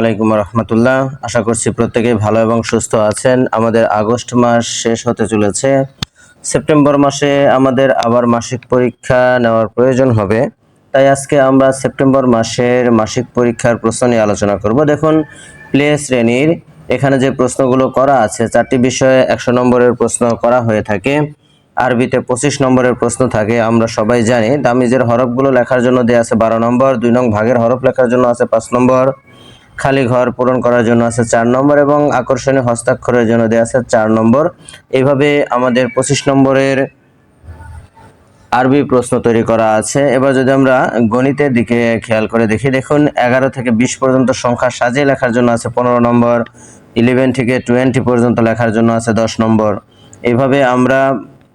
আলাইকুম রহমতুল্লাহ। আশা করছি প্রত্যেকেই ভালো এবং সুস্থ আছেন। আমাদের আগস্ট মাস শেষ হতে চলেছে। সেপ্টেম্বর মাসে আমাদের আবার মাসিক পরীক্ষা নেওয়ার প্রয়োজন হবে। তাই আজকে আমরা সেপ্টেম্বর মাসের মাসিক পরীক্ষার প্রশ্ন নিয়ে আলোচনা করব। দেখুন, প্লে শ্রেণির এখানে যে প্রশ্নগুলো করা আছে, চারটি বিষয়ে একশো নম্বরের প্রশ্ন করা হয়ে থাকে। আরবিতে পঁচিশ নম্বরের প্রশ্ন থাকে, আমরা সবাই জানি। দামিজের হরফগুলো লেখার জন্য দেওয়া আছে বারো নম্বর, দুই নং ভাগের হরফ লেখার জন্য আছে পাঁচ নম্বর। খালি ঘর পূরণ করার জন্য আছে চার নম্বর এবং আকর্ষণীয় হস্তাক্ষরের জন্য দেওয়া আছে চার নম্বর। এইভাবে আমাদের পঁচিশ নম্বরের আরবি প্রশ্ন তৈরি করা আছে। এবার যদি আমরা গণিতের দিকে খেয়াল করে দেখি, দেখুন এগারো থেকে বিশ পর্যন্ত সংখ্যা সাজিয়ে লেখার জন্য আছে পনেরো নম্বর ইলেভেন থেকে টোয়েন্টি পর্যন্ত লেখার জন্য আছে দশ নম্বর। এইভাবে আমরা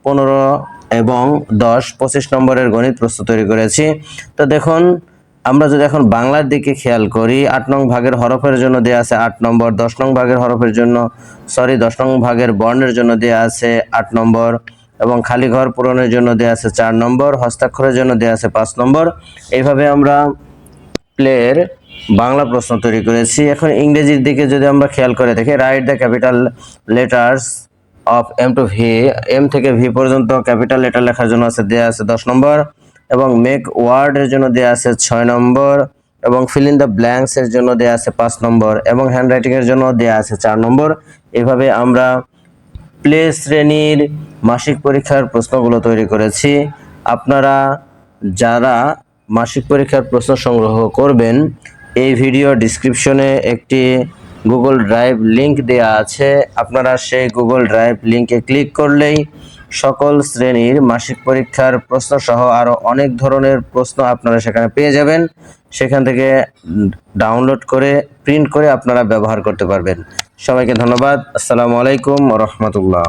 পনেরো এবং দশ পঁচিশ নম্বরের গণিত প্রশ্ন তৈরি করেছি। তো দেখুন আমরা যদি এখন বাংলার দিকে খেয়াল করি, আট নং ভাগের হরফের জন্য দেওয়া আছে আট নম্বর, দশ নং ভাগের হরফের জন্য সরি দশ নং ভাগের বর্ণের জন্য দেওয়া আছে আট নম্বর এবং খালি ঘর পূরণের জন্য দেওয়া আছে চার নম্বর, হস্তাক্ষরের জন্য দেওয়া আছে পাঁচ নম্বর। এইভাবে আমরা প্লের বাংলা প্রশ্ন তৈরি করেছি। এখন ইংরেজির দিকে যদি আমরা খেয়াল করে দেখি write the capital letters of M to V M থেকে ভি পর্যন্ত ক্যাপিটাল লেটার লেখার জন্য আছে দেওয়া আছে দশ নম্বর। এবং মেক ওয়ার্ডের জন্য দেওয়া আছে ছয় নম্বর এবং ফিল ইন দ্য ব্ল্যাঙ্কস এর জন্য দেওয়া আছে পাঁচ নম্বর এবং হ্যান্ডরাইটিং এর জন্য দেওয়া আছে চার নম্বর। এভাবে আমরা প্লে শ্রেণির মাসিক পরীক্ষার প্রশ্নগুলো তৈরি করেছি। আপনারা যারা মাসিক পরীক্ষার প্রশ্ন সংগ্রহ করবেন, এই ভিডিও ডিসক্রিপশনে একটি গুগল ড্রাইভ লিংক দেওয়া আছে। আপনারা সেই গুগল ড্রাইভ লিংকে ক্লিক করলেই সকল শ্রেণির মাসিক পরীক্ষার প্রশ্ন সহ আরও অনেক ধরনের প্রশ্ন আপনারা সেখানে পেয়ে যাবেন। সেখান থেকে ডাউনলোড করে, প্রিন্ট করে আপনারা ব্যবহার করতে পারবেন। সবাইকে ধন্যবাদ। আসসালামু আলাইকুম রহমতুল্লাহ।